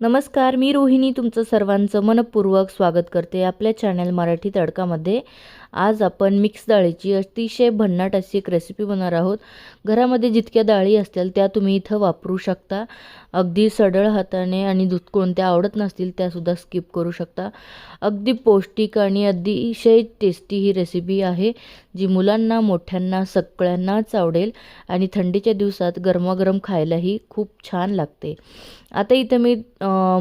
नमस्कार मी रोहिणी. तुमचं सर्वांचं मनपूर्वक स्वागत करते आपल्या चॅनल मराठी तडकामध्ये. आज आपण मिक्स डाळीची अतिशय भन्नाट अशी एक रेसिपी बनणार आहोत. घरामध्ये जितक्या डाळी असतील त्या तुम्ही इथं वापरू शकता. अगदी सडळ हाताने आणि दूध कोणत्या आवडत नसतील त्यासुद्धा स्किप करू शकता. अगदी पौष्टिक आणि अतिशय टेस्टी ही रेसिपी आहे जी मुलांना मोठ्यांना सगळ्यांनाच आवडेल आणि थंडीच्या दिवसात गरमागरम खायलाही खूप छान लागते. आता इथं मी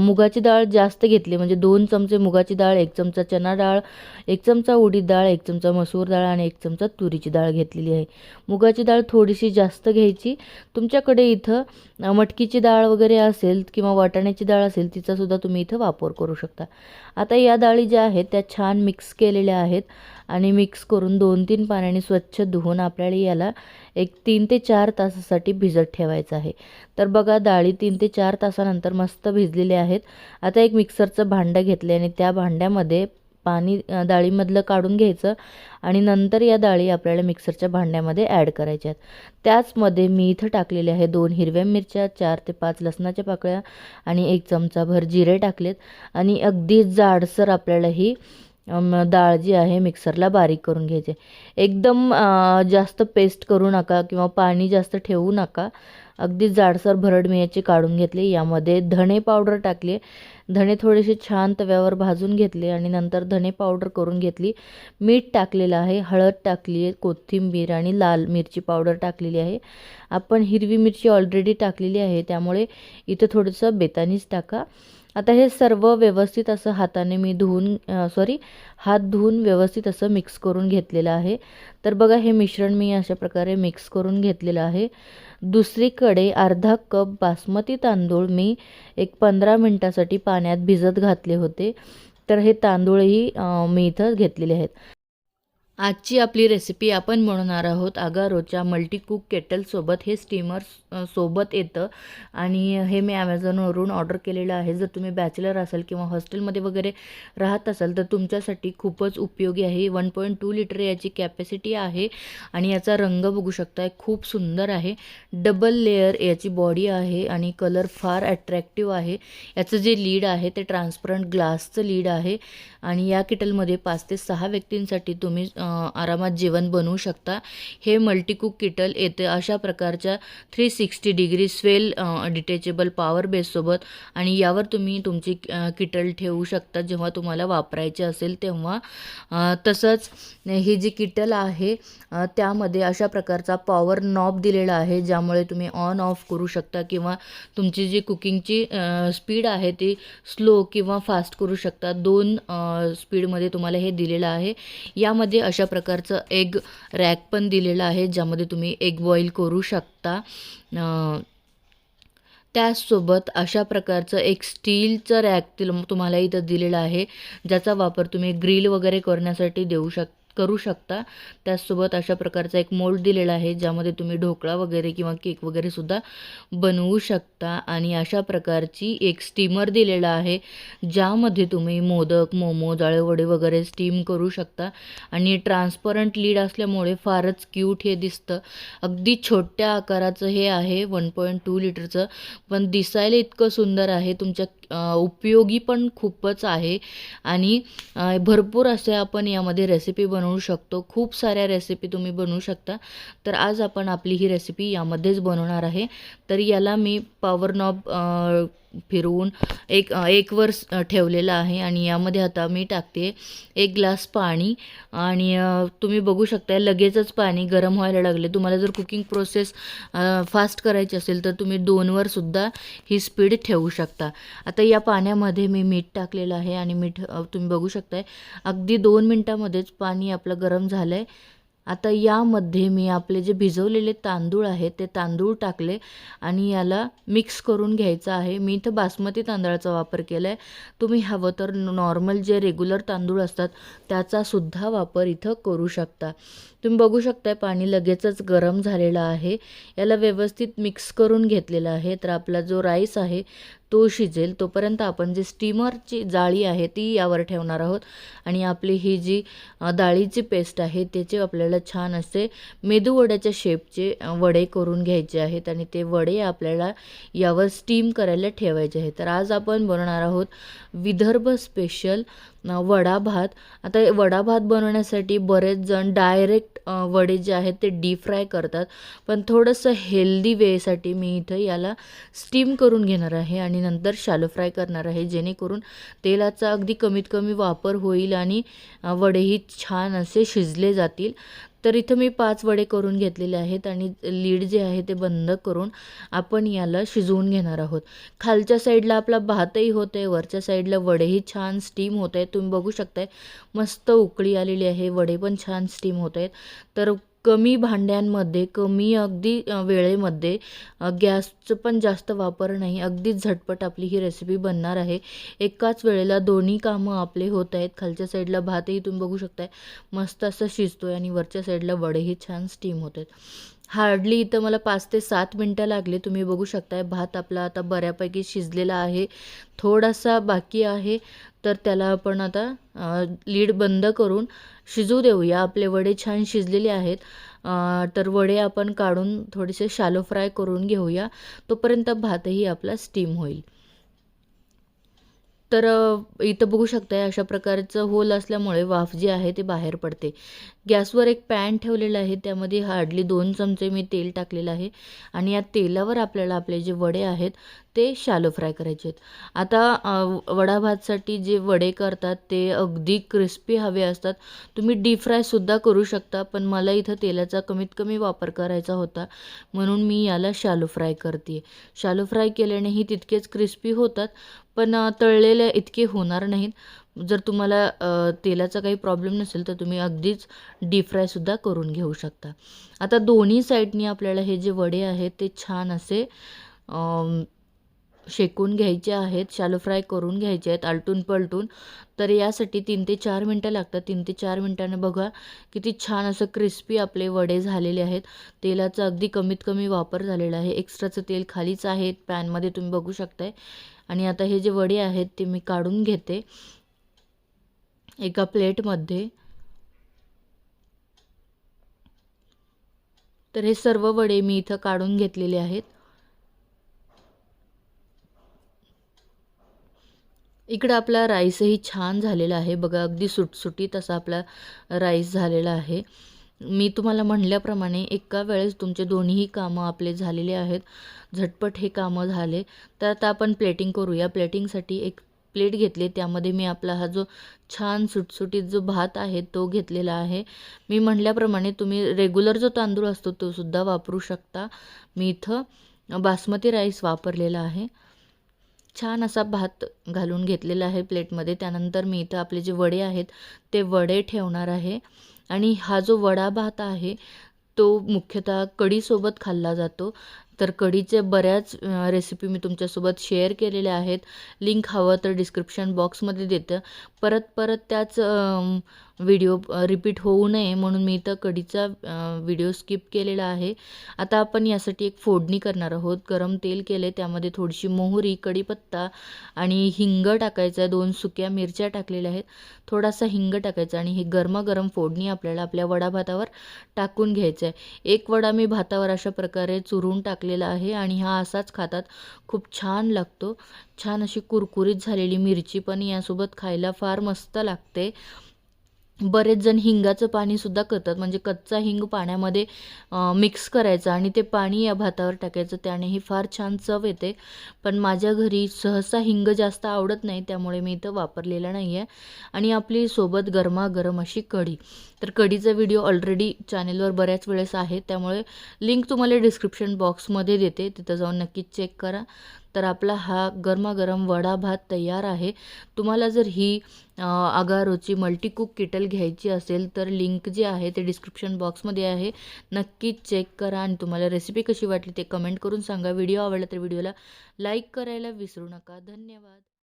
मुगाची डाळ जास्त घेतली. म्हणजे दोन चमचे मुगाची डाळ एक चमचा चना डाळ एक चमचा उडीद डाळ एक चमचा मसूर डाळ आणि एक चमचा तुरीची डाळ घेतलेली आहे. मुगाची डाळ थोडीशी जास्त घ्यायची. तुमच्याकडे इथं मटकीची डाळ वगैरे असेल किंवा वाटाण्याची डाळ असेल तिचासुद्धा तुम्ही इथं वापर करू शकता. आता या डाळी ज्या आहेत त्या छान मिक्स केलेल्या आहेत. आणि मिक्स करून दोन तीन पाण्याने स्वच्छ धुवून आपल्याला याला एक तीन ते चार तासासाठी भिजत ठेवायचं आहे. तर बघा डाळी तीन ते चार तासानंतर मस्त भिजलेल्या आहेत. आता एक मिक्सरचं भांडं घेतले आणि त्या भांड्यामध्ये पाणी डाळीमधलं काढून घ्यायचं आणि नंतर या डाळी आपल्याला मिक्सरच्या भांड्यामध्ये ॲड करायच्या आहेत. त्याचमध्ये मी इथं टाकलेले आहे दोन हिरव्या मिरच्या चार ते पाच लसणाच्या पाकळ्या आणि एक चमचाभर जिरे टाकलेत. आणि अगदी जाडसर आपल्याला ही डाळ जी आहे मिक्सरला बारीक करून घ्यायची. एकदम जास्त पेस्ट करू नका किंवा पाणी जास्त ठेवू नका. अगदी जाडसर भरड मी याची काढून घेतली. यामध्ये धणे पावडर टाकले. धणे थोडेसे छान तव्यावर भाजून घेतले आणि नंतर धणे पावडर करून घेतली. मीठ टाकलेलं आहे. हळद टाकली आहे. कोथिंबीर आणि लाल मिरची पावडर टाकलेली आहे. आपण हिरवी मिरची ऑलरेडी टाकलेली आहे. त्यामुळे इथं थोडंसं बेतानीच टाका. आता हे सर्व व्यवस्थित असं हाताने मी धुवून सॉरी हात धुवून व्यवस्थित असं मिक्स करून घेतलेलं आहे. तर बघा हे मिश्रण मी अशा प्रकारे मिक्स करून घेतलेलं आहे. दुसरीकडे अर्धा कप बासमती तांदूळ मी एक पंधरा मिनटासाठी पाण्यात भिजत घातले होते. तर हे तांदूळही मी इथं घेतलेले आहेत. आजची आपली रेसिपी आपण बनवणार आहोत आगारोच्या मल्टीकुक केटलसोबत हे स्टीमर सोबत येतं. आणि हे मी ॲमेझॉनवरून ऑर्डर केलेलं आहे. जर तुम्ही बॅचलर असाल किंवा हॉस्टेलमध्ये वगैरे राहत असाल तर तुमच्यासाठी खूपच उपयोगी आहे. वन पॉईंट टू लिटर याची कॅपॅसिटी आहे आणि याचा रंग बघू शकताय खूप सुंदर आहे. डबल लेअर याची बॉडी आहे आणि कलर फार अट्रॅक्टिव्ह आहे. याचं जे लीड आहे ते ट्रान्सपरंट ग्लासचं लीड आहे. आणि या किटलमध्ये पाच ते सहा व्यक्तींसाठी तुम्ही आरामात जेवण बनवू शकता. हे मल्टीकुक किटल येते. अशा प्रकारच्या three sixty degree swivel detachable power बेससोबत आणि यावर तुम्ही तुमची किटल ठेवू शकता. जेव्हा तुम्हाला वापरायचे असेल तेव्हा तसंच ही जी किटल आहे त्यामध्ये अशा प्रकारचा पॉवर नॉब दिलेला आहे ज्यामुळे तुम्ही ऑन ऑफ करू शकता किंवा तुमची जी कुकिंगची स्पीड आहे ती स्लो किंवा फास्ट करू शकता. दोन स्पीडमध्ये तुम्हाला हे दिलेलं आहे. यामध्ये अशा प्रकारचं एग रॅक पण दिलेलं आहे ज्यामध्ये तुम्ही एग बॉईल करू शकता. त्याचसोबत अशा प्रकारचं एक स्टीलचं रॅक तुम्हाला इथं दिलेलं आहे ज्याचा वापर तुम्ही ग्रिल वगैरे करण्यासाठी देऊ शकता. करू शकता. त्याचसोबत अशा प्रकारचा एक मोल्ड दिलेला आहे ज्यामध्ये तुम्ही ढोकळा वगैरे किंवा केक वगैरे सुद्धा बनवू शकता. आणि अशा प्रकारची एक स्टीमर दिलेला आहे ज्यामध्ये तुम्ही मोदक मोमो जाळेवडे वगैरे स्टीम करू शकता. आणि ट्रान्सपरंट लीड असल्यामुळे फारच क्यूट हे दिसतं. अगदी छोट्या आकाराचं हे आहे वन पॉईंट टू लिटरचं पण दिसायला इतकं सुंदर आहे तुमच्या उपयोगी पण खूपच आहे. आणि भरपूर असे आपण यामध्ये रेसिपी बनवू शकतो. खूप साऱ्या रेसिपी तुम्ही बनवू शकता. तर आज आपण आपली ही रेसिपी यामध्येच बनवणार आहे. तर याला मी पॉवर नॉब फिरवून एक एक वर स- ठेवलेलं आहे आणि यामध्ये आता मी टाकते एक ग्लास पाणी आणि तुम्ही बघू शकता लगेचच पाणी गरम व्हायला लागले. तुम्हाला जर कुकिंग प्रोसेस फास्ट करायची असेल तर तुम्ही दोनवर सुद्धा ही स्पीड ठेवू शकता. आता या पाण्यामध्ये मी मीठ टाकलेलं आहे आणि मीठ तुम्ही बघू शकताय. अगदी दोन मिनटामध्येच पाणी आपलं गरम झालं आहे आता यामध्ये मी आपले जे भिजवलेले तांदूळ आहेत ते तांदूळ टाकले आणि याला मिक्स करून घ्यायचं आहे. मी इथं बासमती तांदळाचा वापर केला आहे तुम्ही हवं तर नॉर्मल जे रेग्युलर तांदूळ असतात त्याचासुद्धा वापर इथं करू शकता. तुम्ही बघू शकताय पाणी लगेचच गरम झालेलं आहे. याला व्यवस्थित मिक्स करून घेतलेलं आहे. तर आपला जो राईस आहे तो शिजेल तोपर्यंत आपण जे स्टीमरची जाळी आहे ती यावर ठेवणार आहोत. आणि आपली ही जी डाळीची पेस्ट आहे त्याचे आपल्याला छान असे मेदूवड्याच्या शेपचे वडे करून घ्यायचे आहेत आणि ते वडे आपल्याला यावर स्टीम करायला ठेवायचे आहेत. तर आज आपण बनवणार आहोत विदर्भ स्पेशल वडा भात आता वडा भात बनवण्यासाठी बरेच जण डायरेक्ट वडे जे आहेत ते डीप फ्राय करतात. पण थोडंसं हेल्दी वेसाठी मी इथं याला स्टीम करून घेणार आहे आणि नंतर शालो फ्राय करणार आहे जेणेकरून तेलाचा अगदी कमीत कमी वापर होईल आणि वडेही छान असे शिजले जातील. तर इथं मी पाच वडे करून घेतलेले आहेत आणि लीड जे आहे ते बंद करून आपण याला शिजवून घेणार आहोत. खालच्या साईडला आपला भातही होत आहे वरच्या साईडला वडेही छान स्टीम होत आहेत तुम्ही बघू शकताय मस्त उकळी आलेली आहे वडे पण छान स्टीम होत आहेत तर कमी भांड्यांमध्ये कमी अगदी वेळेमध्ये गॅसचं पण जास्त वापर नाही. अगदी झटपट आपली ही रेसिपी बनणार आहे. एकाच वेळेला दोन्ही कामं आपले होत आहेत. खालच्या साईडला भातही तुम्ही बघू शकताय. मस्त असं शिजतो आहे आणि वरच्या साईडला वडेही छान स्टीम होत आहेत. हार्डली इथं मला पाच ते सात मिनटं लागले. तुम्ही बघू शकताय भात आपला आता बऱ्यापैकी शिजलेला आहे. थोडासा बाकी आहे तर त्याला आपण आता लीड बंद करून शिजू देऊया. आपले वडे छान शिजलेले आहेत. तर वडे आपण काढून थोडेसे शालो फ्राय करून घेऊया. तोपर्यंत भातही आपला स्टीम होईल. तर इथं बघू शकताय अशा प्रकारचं होल असल्यामुळे वाफ जी आहे ते बाहेर पडते. गॅसवर एक पॅन ठेवलेला आहे त्यामध्ये हार्डली दोन चमचे मी तेल टाकलेलं आहे आणि या तेलावर आपल्याला आपले जे वडे आहेत ते शालो फ्राय करायचे आहेत. आता वडा भातसाठी जे वडे करतात ते अगदी क्रिस्पी हवे असतात. तुम्ही डीप फ्रायसुद्धा करू शकता पण मला इथं तेलाचा कमीत कमी वापर करायचा होता म्हणून मी याला शालो फ्राय करते शालो फ्राय केल्यानेही तितकेच क्रिस्पी होतात पण तळलेल्या तळलेले इतके होणार नाहीत. जर तुम्हाला तेलाचा काही प्रॉब्लेम नसेल तर तुम्ही अगदीच डीप फ्रायसुद्धा करून घेऊ शकता. आता दोन्ही साईडनी आपल्याला हे जे वडे आहेत ते छान असे शेकून घ्यायचे आहेत शालो फ्राय करून घ्यायचे आहेत आलटून पलटून. तर यासाठी तीन ते चार मिनटं लागतात. तीन ते चार मिनटानं बघा किती छान असं क्रिस्पी आपले वडे झालेले आहेत. तेलाचा अगदी कमीत कमी वापर झालेला आहे. एक्स्ट्राचं तेल खालीच आहे. पॅनमध्ये तुम्ही बघू शकताय. आणि आता हे जे वडे आहेत ते मी काढून घेते. एका प्लेटमध्ये. तर हे सर्व वडे मी इथं काढून घेतलेले आहेत. इकडं आपला राईसही छान झालेला आहे. बघा अगदी सुटसुटीत असा आपला राईस झालेला आहे. मी तुम्हाला म्हणल्याप्रमाणे एका वेळेस तुमचे दोन्हीही कामं आपले झालेले आहेत. झटपट हे कामं झाले. तर आता आपण प्लेटिंग करूया. प्लेटिंगसाठी एक प्लेट घेतली त्यामध्ये मी आपला हा जो छान सुटसुटीत जो भात आहे तो घेतलेला आहे. मी म्हटल्याप्रमाणे तुम्ही रेग्युलर जो तांदूळ असतो तो सुद्धा वापरू शकता. मी इथं बासमती राईस वापरलेला आहे. छान असा भात घालून घेतलेला आहे प्लेटमध्ये. त्यानंतर मी इथं आपले जे वडे आहेत ते वडे ठेवणार आहे. आणि हा जो वडा भात आहे तो मुख्यतः कढीसोबत खाल्ला जातो. तर कढीचे बऱ्याच रेसिपी मी तुमच्यासोबत शेअर केलेल्या आहेत. लिंक हवं तर डिस्क्रिप्शन बॉक्समध्ये देतं. परत परत त्याच व्हिडिओ रिपीट होऊ नये म्हणून मी इथं कढीचा व्हिडिओ स्किप केलेला आहे. आता आपण यासाठी एक फोडणी करणार आहोत. गरम तेल केले त्यामध्ये थोडीशी मोहरी कढीपत्ता आणि हिंग टाकायचं आहे. दोन सुक्या मिरच्या टाकलेल्या आहेत. थोडासा हिंग टाकायचा आणि ही गरमागरम फोडणी आपल्याला आपल्या वडा भातावर टाकून घ्यायचं आहे एक वडा मी भातावर अशा प्रकारे चुरून टाकलेला आहे आणि हा असाच खातात. खूप छान लागतो. छान अशी कुरकुरीत झालेली मिरची पण यासोबत खायला फार मस्त लागते. बरेच जण हिंगाचं पाणीसुद्धा करतात. म्हणजे कच्चा हिंग पाण्यामध्ये मिक्स करायचा आणि ते पाणी या भातावर टाकायचं. त्यानेही फार छान चव येते. पण माझ्या घरी सहसा हिंग जास्त आवडत नाही त्यामुळे मी इथं वापरलेला नाही आहे आणि आपली सोबत गरमागरम अशी कढी. तर कढीचा व्हिडिओ ऑलरेडी चॅनेलवर बऱ्याच वेळेस आहे. त्यामुळे लिंक तुम्हाला डिस्क्रिप्शन बॉक्समध्ये देते. तिथं जाऊन नक्कीच चेक करा. तर आपला हा गरमागरम वडा भात तयार आहे. तुम्हाला जर ही अगारोची मल्टीकुक किटल घ्यायची असेल तर लिंक जी आहे ते डिस्क्रिप्शन बॉक्समध्ये आहे. नक्कीच चेक करा आणि तुम्हाला रेसिपी कशी वाटली ते कमेंट करून सांगा. व्हिडिओ आवडला तर व्हिडिओला लाईक करायला विसरू नका. धन्यवाद.